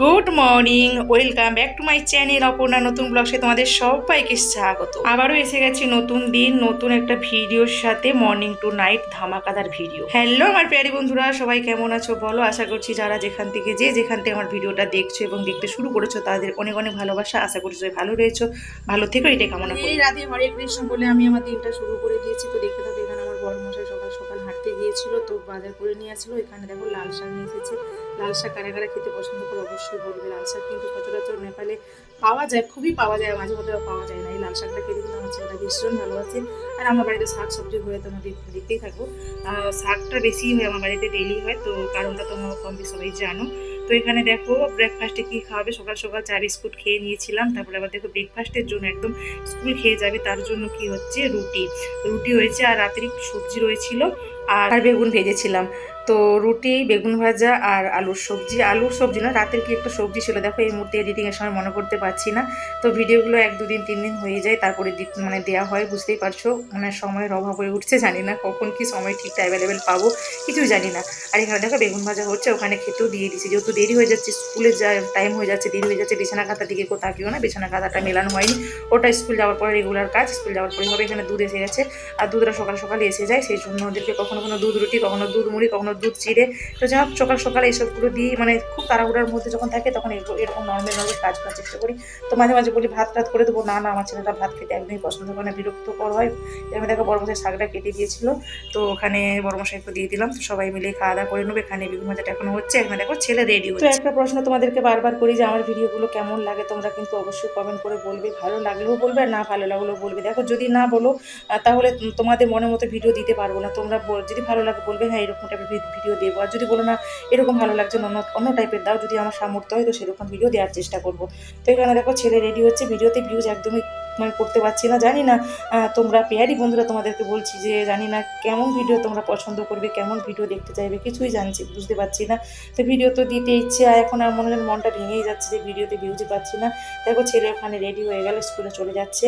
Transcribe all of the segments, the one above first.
Good morning welcome back to my channel Aparna নতুন ব্লগে তোমাদের সবাইকে স্বাগত। আবারও এসে গেছি নতুন দিন, নতুন একটা ভিডিওর সাথে মর্নিং টু নাইট ধামাকাদার ভিডিও হ্যালো আমার প্যারি বন্ধুরা, সবাই কেমন আছো বলো? আশা করছি যারা যেখান থেকে যে যেখান থেকে আমার ভিডিওটা দেখছ এবং দেখতে শুরু করেছ, তাদের অনেক অনেক ভালোবাসা। আশা করছি ভালো রয়েছো, ভালো থেকো, এটাই কামনা করি। রাতে হরে কৃষ্ণ বলে আমি আমার দিনটা শুরু করে দিয়েছি। তো দেখতে থাকো, এখানে আমার বড় মশাই সকাল সকাল হাঁটতে গিয়েছিল, তো বাজার করে নিয়ে আসলো। এখানে দেখো লাল শাক নিয়ে এসেছে। লাল শাক কারা কারা খেতে পছন্দ করে অবশ্যই বলবে লাল শাক কিন্তু সচরাচর নেপালে পাওয়া যায়, খুবই পাওয়া যায়, মাঝে মধ্যে পাওয়া যায় না। এই লাল শাকটা খেতে কিন্তু আমার ছেলেটা ভীষণ ভালোবাসে আর আমার বাড়িতে শাক সবজি হয়ে তোমরা দেখ- দেখতেই থাকব। শাকটা বেশি হয় আমার বাড়িতে ডেলি হয়, তো কারণটা তোমরা কম বেশি সবাই জানো। তো এখানে দেখো ব্রেকফাস্টে কী খাওয়াবে? সকাল সকাল চা, বিস্কুট খেয়ে নিয়েছিলাম, তারপরে আবার দেখো ব্রেকফাস্টের জন্য একদম স্কুল খেয়ে যাবে, তার জন্য কি হচ্ছে? রুটি। রুটি হয়েছে আর রাতের সবজি রয়েছিল আর বেগুন ভেজেছিলাম। তো রুটি, বেগুন ভাজা আর আলুর সবজি। আলুর সবজি না, রাতের কি একটা সবজি ছিল? দেখো, এই মুহূর্তে এডিটিংয়ের সময় মনে করতে পারছি না। তো ভিডিওগুলো এক দুদিন, তিন দিন হয়ে যায়, তারপরে মানে দেওয়া হয়, বুঝতেই পারছ? মানে সময়ের অভাব হয়ে উঠছে, জানি না কখন কি সময় ঠিকটা অ্যাভেলেবেল পাবো, কিছুই জানি না। আর এখানে দেখো, বেগুন ভাজা হচ্ছে, ওখানে খেতেও দিয়ে দিছি যেহেতু দেরি হয়ে যাচ্ছে, স্কুলে যা টাইম হয়ে যাচ্ছে, দেরি হয়ে যাচ্ছে, বিছানা খাতার দিকে কেউ তাকিও না, বিছানা খাতাটা মেলানো হয়নি। ওটা স্কুল যাওয়ার পরে রেগুলার কাজ, স্কুল যাওয়ার পরে হবে, এখানে দুধ এসে গেছে। আর দুধটা সকাল সকাল এসে যায়, সেই জন্য ওদেরকে কখনো কখনো দুধ রুটি, কখনো দুধ মুড়ি, কখনো দুধ চিড়ে। তো যাই হোক সকাল সকাল এইসবগুলো দিয়ে মানে খুব তাড়াহুড়ার মধ্যে যখন থাকে তখন এরকম- এরকম নর্মাল নর্মাল কাজ করার চেষ্টা করি। তো মাঝে মাঝে বলি ভাত টাত করে দেবো। না না আমার ছেলেটা ভাত খেতে একদমই পছন্দ করে না বিরক্তকর হয়। এখানে দেখো বড় মশাই শাকটা কেটে দিয়েছিল। তো ওখানে বড় মশাইকে দিয়ে দিলাম। তো সবাই মিলে খাওয়া দাওয়া করে নেব। এখানে বিভিন্ন ভাজাটা এখনও হচ্ছে। এখানে দেখো ছেলে রেডি হচ্ছে। তো একটা প্রশ্ন তোমাদেরকে বারবার করি যে আমার ভিডিওগুলো কেমন লাগে? তোমরা কিন্তু অবশ্যই কমেন্ট করে বলবে। ভালো লাগলেও বলবে আর না ভালো লাগলেও বলবে। দেখো যদি না বলো তাহলে তোমাদের মনের মতো ভিডিও দিতে পারব না। তোমরা যদি ভালো লাগে বলবে হ্যাঁ এরকম টাইপের ভিডিও দেবো। আর যদি বলো না, এরকম ভালো লাগছে অন্য অন্য টাইপের দাও, যদি আমার সামর্থ্য হয় তো সেরকম ভিডিও দেওয়ার চেষ্টা করব। তো এখানে দেখো, ছেলে রেডি হচ্ছে ভিডিওতে ভিউজ একদমই মানে করতে পারছি না। জানি না তোমরা পেয়ারি বন্ধুরা তোমাদেরকে বলছি যে জানি না কেমন ভিডিও তোমরা পছন্দ করবে কেমন ভিডিও দেখতে চাইবে কিছুই জানছি বুঝতে পারছি না। তো ভিডিও তো দিতে ইচ্ছে আর এখন আর মনে হয় মনটা ভেঙেই যাচ্ছে যে ভিডিওতে ভিউজই পাচ্ছি না। দেখো ছেলে ওখানে রেডি হয়ে গেল স্কুলে চলে যাচ্ছে।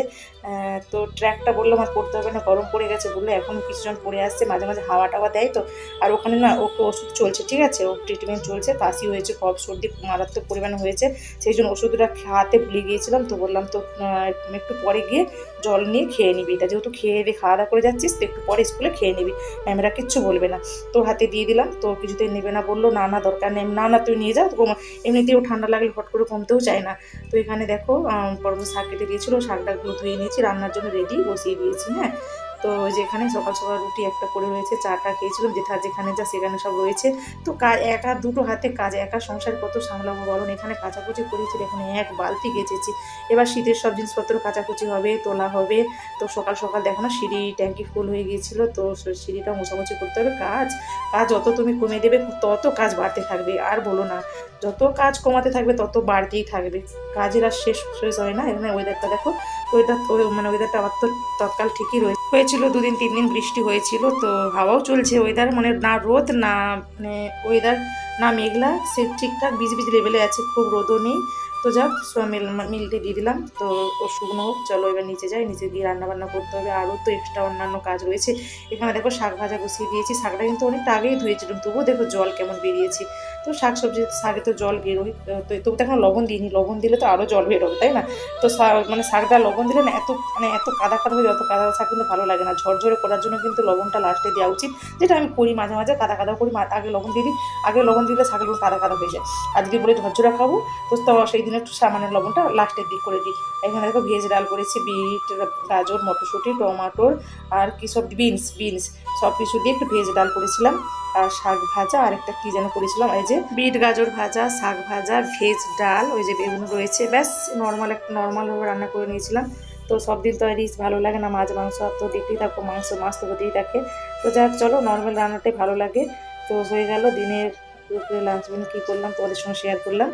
তো ট্র্যাকটা বললাম আর পড়তে হবে না গরম পড়ে গেছে বলল এখন কিছুজন পড়ে আসছে মাঝে মাঝে হাওয়া টাওয়া দেয় তো। আর ওখানে না ওকে ওষুধ চলছে ঠিক আছে? ও ট্রিটমেন্ট চলছে কাশি হয়েছে কফ সর্দি মারাত্মক পরিমাণে হয়েছে। সেই জন্য ওষুধটা খাওয়াতে ভুলে গিয়েছিলাম তো বললাম তো আহ, একটু পরে গিয়ে জল নিয়ে খেয়ে নিবি। এটা যেহেতু খেয়ে দিয়ে খাওয়া দাওয়া করে যাচ্ছিস, তো একটু পরে স্কুলে খেয়ে নিবি। ম্যামেরা কিচ্ছু বলবে না। তোর হাতে দিয়ে দিলাম, তো কিছুতেই নেবে না। বলল, না না, দরকার নেই। না না, তুই নিয়ে যাও কমা- এমনিতেও ঠান্ডা লাগলে হট করে কমতেও চায় না। তো এখানে দেখো পরবর্তী শাক কেটে দিয়েছিলো শাক ডাকগুলো ধুয়ে নিয়েছি, রান্নার জন্য রেডি বসিয়ে দিয়েছি হ্যাঁ। তো যেখানে সকাল সকাল রুটি একটা করে রয়েছে, চাটা খেয়েছিলাম যেটা যেখানে যা সেখানে সব রয়েছে। তো কাজ একা দুটো হাতে কাজ, একা সংসার কত সামলাবো বলুন? এখানে কাচাকুচি করেছি এখানে এক বালতি গেছেছি এবার শীতের সব জিনিসপত্র কাচাকুচি হবে, তোলা হবে। তো সকাল সকাল দেখো না, সিঁড়ি, ট্যাঙ্কি ফুল হয়ে গিয়েছিল, তো সিঁড়িটা মোছামুছি করতে হবে। কাজ কাজ যত তুমি কমে দেবে, তত কাজ বাড়তে থাকবে, আর বলো না। যত কাজ কমাতে থাকবে, তত বাড়তেই থাকবে। কাজের আর শেষ শেষ হয় না, এখানে ওয়েদারটা দেখো। ওয়েদার মানে ওয়েদারটা আমার তো তৎকাল ঠিকই রয়েছে হয়েছিল, দুদিন তিন দিন বৃষ্টি হয়েছিল, তো হাওয়াও চলছে ওয়েদার মানে না রোদ, না মানে ওয়েদার না মেঘলা, সে ঠিকঠাক বিজ বিজ লেভেলে আছে, খুব রোদও নেই। তো যাক মিল মিলটে দিয়ে দিলাম, তো ও শুকনো হোক, চলো এবার নিচে যাই, নিচে গিয়ে রান্নাবান্না করতে হবে, আরও তো এক্সট্রা অন্যান্য কাজ রয়েছে। এখানে দেখো শাক ভাজা বসিয়ে দিয়েছি, শাকটা কিন্তু অনেকটা আগেই ধুয়েছিলাম, তবুও দেখো জল কেমন বেরিয়েছে। তো শাক সবজি শাকে তো জল বেরোয়। তো তবু তো এখন লবণ দিইনি। লবণ দিলে তো আরও জল বেরোবে, তাই না? তো মানে শাকটা লবণ দিলে না এত মানে এত কাদা কাদা হয়ে যত কাদা শাক কিন্তু ভালো লাগে না। ঝরঝরে করার জন্য কিন্তু লবণটা লাস্টে দেওয়া উচিত। যেটা আমি করি মাঝে মাঝে, কাদা কাদা করি আগে লবণ দিয়ে দিই। আগে লবণ দিলে শাকগুলো কাদা কাদা হয়ে যায়। যদি বলে ঝরঝরা খাব, তো সেই দিন একটু সামান্য লবণটা লাস্টের দিক করে দিই। এখানে দেখো ভেজ ডাল করেছি, বিট, গাজর, মটরশুঁটি, টমাটোর, আর কী সব বিনস বিনস সব কিছু দিয়ে একটু ভেজ ডাল করেছিলাম। শাক ভাজা, আর একটা কী যেন করেছিলাম, এই যে বিট গাজর ভাজা, শাক ভাজা, ভেজ ডাল, ওই যে বেগুন রয়েছে, ব্যাস নর্মাল একটা নর্মালভাবে রান্না করে নিয়েছিলাম। তো সব দিন তো রিচ ভালো লাগে না, মাছ মাংস তো দেখতেই থাকো, মাংস মাছ তো হতেই থাকে। তো যাক, চলো নর্মাল রান্নাটাই ভালো লাগে। তো হয়ে গেল দিনের দুপুরে লাঞ্চ মেনু কী করলাম তোমাদের সঙ্গে শেয়ার করলাম।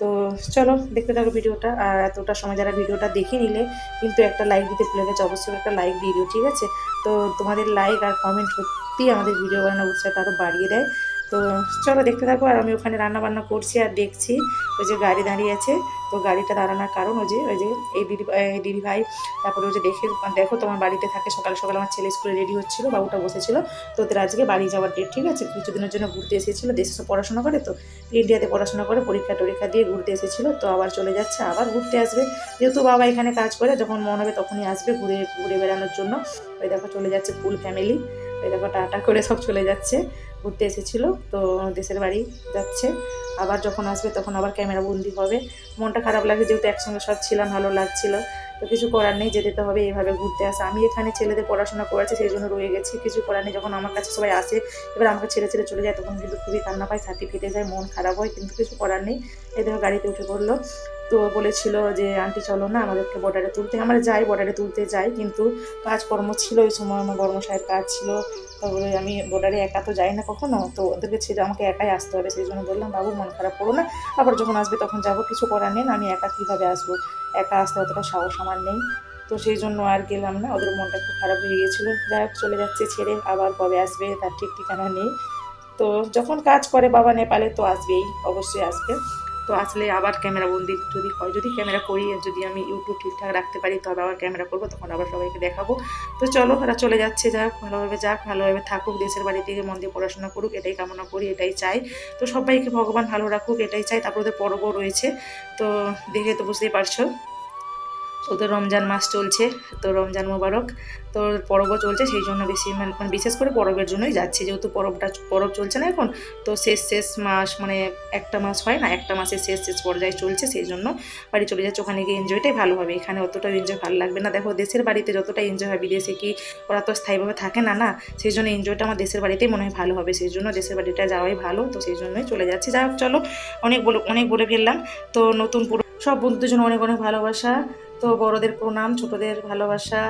তো চলো দেখতে থাকো ভিডিওটা, আর এতটা সময় যারা ভিডিওটা দেখে নিলে, কিন্তু একটা লাইক দিতে ভুলে গেছে, অবশ্যই একটা লাইক দিয়ে দিও, ঠিক আছে? তো তোমাদের লাইক আর কমেন্ট সত্যি আমাদের ভিডিও বানানোর উৎসাহটা আরও বাড়িয়ে দেয়। তো চলো দেখতে থাকো, আর আমি ওখানে রান্না বান্না করছি আর দেখছি ওই যে গাড়ি দাঁড়িয়ে আছে। তো গাড়িটা দাঁড়ানোর কারণ ওই যে ওই যে এই দিদি দিদি ভাই, তারপরে ওই যে দেখে, দেখো তোমার বাড়িতে থাকে, সকাল সকাল আমার ছেলে স্কুলে রেডি হচ্ছিল, বাবুটা বসেছিল। তো ওদের আজকে বাড়ি যাওয়ার ডেট ঠিক আছে? কিছুদিনের জন্য ঘুরতে এসেছিল, দেশে সব পড়াশোনা করে তো, ইন্ডিয়াতে পড়াশোনা করে, পরীক্ষা টরীক্ষা দিয়ে ঘুরতে এসেছিল, তো আবার চলে যাচ্ছে, আবার ঘুরতে আসবে। যেহেতু বাবা এখানে কাজ করে, যখন মন হবে তখনই আসবে ঘুরে ঘুরে বেড়ানোর জন্য। ওই দেখো চলে যাচ্ছে ফুল ফ্যামিলি ওই দেখো, টাটা করে সব চলে যাচ্ছে, ঘুরতে এসেছিল, তো দেশের বাড়ি যাচ্ছে। আবার যখন আসবে তখন আবার ক্যামেরা বন্দি হবে। মনটা খারাপ লাগে যেহেতু একসঙ্গে সব ছিলাম ভালো লাগছিল। তো কিছু করার নেই, যেতে তো হবে, এইভাবে ঘুরতে আসে। আমি এখানে ছেলেদের পড়াশোনা করেছি, সেই জন্য রয়ে গেছি, কিছু করার নেই। যখন আমার কাছে সবাই আসে, এবার আমাকে ছেড়ে ছেড়ে চলে যায়, তখন কিন্তু খুবই কান্না পায় ছাতি ফেটে যায় মন খারাপ হয়, কিন্তু কিছু করার নেই। এদের গাড়িতে উঠে পড়ল। তো বলেছিল যে, আন্টি, চলো না, আমাদেরকে বর্ডারে তুলতে। আমরা যাই বর্ডারে তুলতে যাই, কিন্তু কাজকর্ম ছিল, ওই সময় আমার বর্মশাহের কাজ ছিল। তারপরে আমি বর্ডারে একা তো যাই না কখনো, তো ওদেরকে ছেড়ে আমাকে একাই আসতে হবে, সেই জন্য বললাম, বাবু, মন খারাপ করো না, আবার যখন আসবে তখন যাব, কিছু করার নেই আমি একা কীভাবে আসব? একা আসতে অতটা সাহস আমার নেই। তো সেই জন্য আর গেলাম না, ওদের মনটা খুব খারাপ হয়ে গিয়েছিল। যাই হোক, চলে যাচ্ছে ছেড়ে, আবার কবে আসবে তার ঠিক ঠিকানা নেই। তো যখন কাজ করে বাবা নেপালে, তো আসবেই, অবশ্যই আসবে। তো আসলে আবার ক্যামেরা বন্দি যদি হয়, যদি ক্যামেরা করি, যদি আমি ইউটিউব ঠিকঠাক রাখতে পারি, তবে আবার ক্যামেরা করব, তখন আবার সবাইকে দেখাবো। তো চলো, ওরা চলে যাচ্ছে যাক ভালোভাবে যাক, ভালোভাবে থাকুক, দেশের বাড়ি থেকে মন দিয়ে পড়াশোনা করুক, এটাই কামনা করি, এটাই চাই। তো সবাইকে ভগবান ভালো রাখুক, এটাই চাই, তারপর ওদের পর্ব রয়েছে। তো দেখে তো বুঝতেই পারছ। ওদের রমজান মাস চলছে, তো রমজান মোবারক, তো পরবও চলছে, সেই জন্য বেশি মানে বিশেষ করে পরবের জন্যই যাচ্ছি, যেহেতু পরবটা, পরব চলছে না এখন, তো শেষ শেষ মাস মানে একটা মাস হয় না, একটা মাসের শেষ শেষ পর্যায়ে চলছে, সেই জন্য বাড়ি চলে যাচ্ছে, ওখানে গিয়ে এনজয়টাই ভালো হবে, এখানে অতটাও এনজয় ভালো লাগবে না, দেখো দেশের বাড়িতে যতটা এনজয় হয়, বিদেশে কি ওরা তো স্থায়ীভাবে থাকে না না, সেই জন্য এনজয়টা আমার দেশের বাড়িতেই মনে হয় ভালো হবে, সেই জন্য দেশের বাড়িটা যাওয়াই ভালো, তো সেই জন্যই চলে যাচ্ছি, যাই চলো, অনেক বলে অনেক বলে ফেললাম, তো নতুন পুরো, সব বন্ধুদের জন্য অনেক অনেক ভালোবাসা তো বড়দের প্রণাম, ছোটদের ভালোবাসা,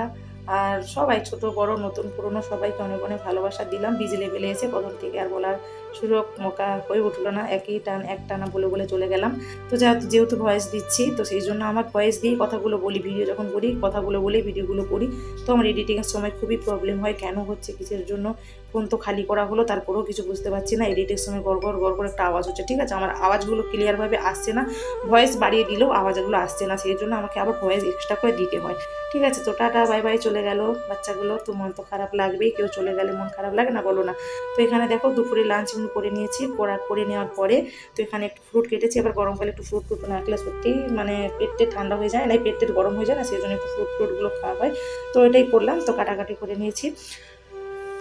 আর সবাই ছোট, বড়, নতুন, পুরনো, সবাইকে অনেক অনেক ভালোবাসা দিলাম। বিজি লেভেলে এসে প্রথম থেকে আর বলার সুযোগ মোকা হয়ে উঠল না। একই টান, এক টানা বলে বলে চলে গেলাম। তো যেহেতু যেহেতু ভয়েস দিচ্ছি, তো সেই জন্য আমার ভয়েস দিয়ে কথাগুলো বলি। ভিডিও যখন করি, কথাগুলো বলে ভিডিওগুলো করি। তো আমার এডিটিংয়ের সময় খুবই প্রবলেম হয়, কেন হচ্ছে, কিসের জন্য? ফোন তো খালি করা হলো, তারপরেও কিছু বুঝতে পারছি না, এডিটের সময় গড় গড় গড় করে একটা আওয়াজ হচ্ছে ঠিক আছে? আমার আওয়াজগুলো ক্লিয়ারভাবে আসছে না ভয়েস বাড়িয়ে দিলেও আওয়াজগুলো আসছে না, সেই জন্য আমাকে আবার ভয়েস এক্সট্রা করে দিতে হয়। ঠিক আছে, তো টাটা বাই বাই চলে গেল বাচ্চাগুলো, তো মন তো খারাপ লাগবেই, কেউ চলে গেলে মন খারাপ লাগে না, বলো না। তো এখানে দেখো দুপুরে লাঞ্চ আমি করে নিয়েছি, করা, করে নেওয়ার পরে তো এখানে একটু ফ্রুট কেটেছি, এবার গরমকালে একটু ফ্রুট টুট না রাখলে সত্যি মানে পেটে ঠান্ডা হয়ে যায়, না পেট টেট গরম হয়ে যায় না, সেই জন্য একটু ফ্রুট ফ্রুটগুলো খাওয়া হয়। তো এটাই করলাম, তো কাটাকাটি করে নিয়েছি।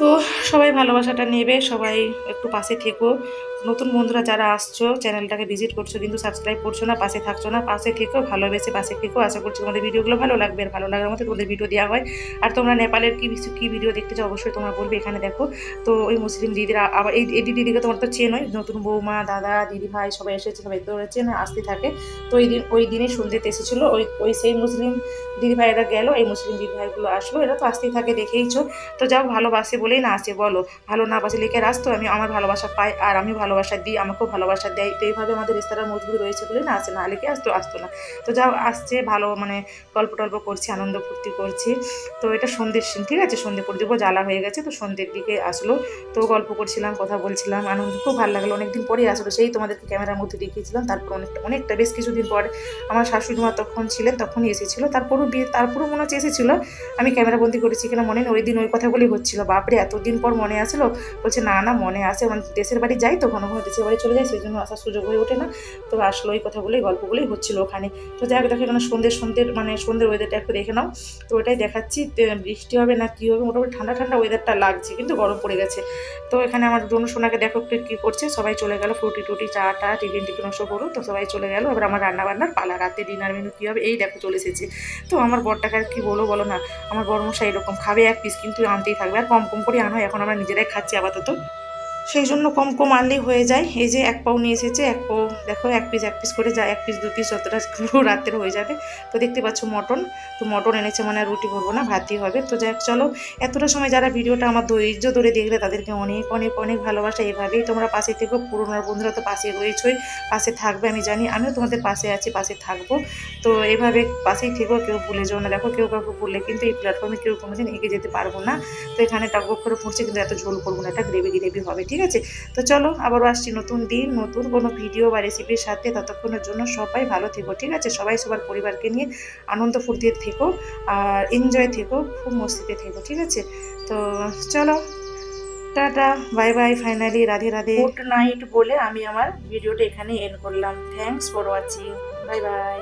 তো সবাই ভালোবাসাটা নেবে সবাই একটু পাশে থেকো। নতুন বন্ধুরা যারা আসছো, চ্যানেলটাকে ভিজিট করছ, কিন্তু সাবস্ক্রাইব করছ না, পাশে থাকছো না, পাশে থেকেও ভালোবেসে পাশে থেকেও আশা করছি তোমাদের ভিডিওগুলো ভালো লাগবে, আর ভালো লাগার মতো তোমাদের ভিডিও দেওয়া হয়। আর তোমরা নেপালের কী কী ভিডিও দেখতে চাও, অবশ্যই তোমরা বলবে এখানে দেখো। তো ওই মুসলিম দিদিরা, আবার এই এই দিদিকে তোমার তো চেনই, নতুন বৌমা, দাদা, দিদি, ভাই সবাই এসেছে, সবাই তো চেনে, আসতে থাকে। তো ওই দিন, ওই দিনই সন্ধ্যেতে এসেছিল, ওই ওই সেই মুসলিম দিদি ভাইয়েরা গেল, এই মুসলিম দিদি ভাইগুলো আসলো, এরা তো আসতেই থাকে, দেখেইছো। তো যাও ভালোবাসে বলেই না আসে, বলো। ভালো না বাসে লিখে আসতো আমি আমার ভালোবাসা পাই, আর আমি ভালোবাসা দিই, আমাকেও ভালোবাসা দেয়। তো এইভাবে আমাদের রেস্তারা মজবুত রয়েছে বলে না আসে না। লিখে আসতো আসতো না। তো যাও, আসছে, ভালো মানে গল্প টল্প করছি, আনন্দ ফুর্তি করছি। তো এটা সন্ধ্যের সিন ঠিক আছে? সন্ধ্যে প্রদীপ জ্বালা হয়ে গেছে, তো সন্ধ্যের দিকে আসলো। তো গল্প করছিলাম, কথা বলছিলাম, আনন্দ খুব ভালো লাগল। অনেকদিন পরেই আসলো, সেই তোমাদেরকে ক্যামেরার মধ্যে দেখিয়েছিলাম। তারপর অনেকটা অনেকটা, বেশ কিছুদিন পর আমার শাশুড়ি মা তখন ছিলেন, তখনই এসেছিল। তারপরও বিয়ে, তারপরও মনে হচ্ছে এসেছিল। আমি ক্যামেরা বন্দি করেছি কিনা মনে নেই, ওই দিন ওই কথাগুলি হচ্ছিল। বাপরে, এতদিন পর মনে আসলো? বলছে, না না, মনে আসে। মানে দেশের বাড়ি যাই তো ঘন ঘন দেশের বাড়ি চলে যায়, সেই জন্য আসার সুযোগ হয়ে ওঠে না। তো আসলো ওই কথাগুলোই, গল্পগুলোই হচ্ছিল ওখানে। তো যাই হোক, দেখো এখানে সন্ধ্যে সন্ধ্যের মানে সন্ধ্যের ওয়েদারটা একটু দেখে নাও। তো ওটাই দেখাচ্ছি বৃষ্টি হবে না কী হবে? মোটামুটি ঠান্ডা ঠান্ডা ওয়েদারটা লাগছে, কিন্তু গরম পড়ে গেছে। তো এখানে আমার দোনো সোনাকে দেখো একটু কী করছে, সবাই চলে গেল, ফ্রুটি টুটি চা টা, টিফিন টিফিন ওসব করো তো সবাই চলে গেল। এবার আমার রান্না বান্নার পালা, রাতে ডিনার মেনু কী হবে? এই দেখো চলে এসেছে। তো আমার বরটাকে আর কি বলো বলো না। আমার বড় মশাই এরকম খাবে এক পিস কিন্তু আনতেই থাকবে। আর কম কম করে আনো এখন আমরা নিজেরাই খাচ্ছি আপাতত। সেই জন্য কম কম আনলেই হয়ে যায়। এই যে এক পাও নিয়ে এসেছে, এক পাও দেখো, এক পিস এক পিস করে যায়, এক পিস দু পিস যতটা রাত্রে হয়ে যাবে। তো দেখতে পাচ্ছ মটন। তো মটন এনেছে মানে রুটি করব না, ভাতই হবে। তো যাই চলো। এতটা সময় যারা ভিডিওটা আমার ধৈর্য ধরে দেখলে, তাদেরকে অনেক অনেক অনেক ভালোবাসা। এভাবেই তোমরা পাশে থেকো। পুরোনো বন্ধুরা তো পাশে রয়েছই পাশে থাকবে, আমি জানি। আমিও তোমাদের পাশে আছি, পাশে থাকব। তো এভাবে পাশেই থেকেও কেউ ভুলে যাও না। দেখো, কেউ কাউকে ভুললে কিন্তু এই প্ল্যাটফর্মে কেউ কোনোদিন এগিয়ে যেতে পারব না। তো এখানে টাক করে পড়ছে, কিন্তু এত ঝোল করব না। এটা গ্রেভি গ্রেভি হবে ঠিক আছে? তো চলো আবারও আসছি নতুন দিন, নতুন কোনো ভিডিও বা রেসিপির সাথে। ততক্ষণের জন্য সবাই ভালো থেকো, ঠিক আছে? সবাই সবার পরিবারকে নিয়ে আনন্দ ফুর্তিতে থেকো আর এনজয় থেকো, খুব মস্তিতে থেকো, ঠিক আছে? তো চলো, tata bye bye finally Radhe Radhe. Good night বলে আমি আমার ভিডিওটা এখানে এন্ড করলাম। Thanks for watching bye bye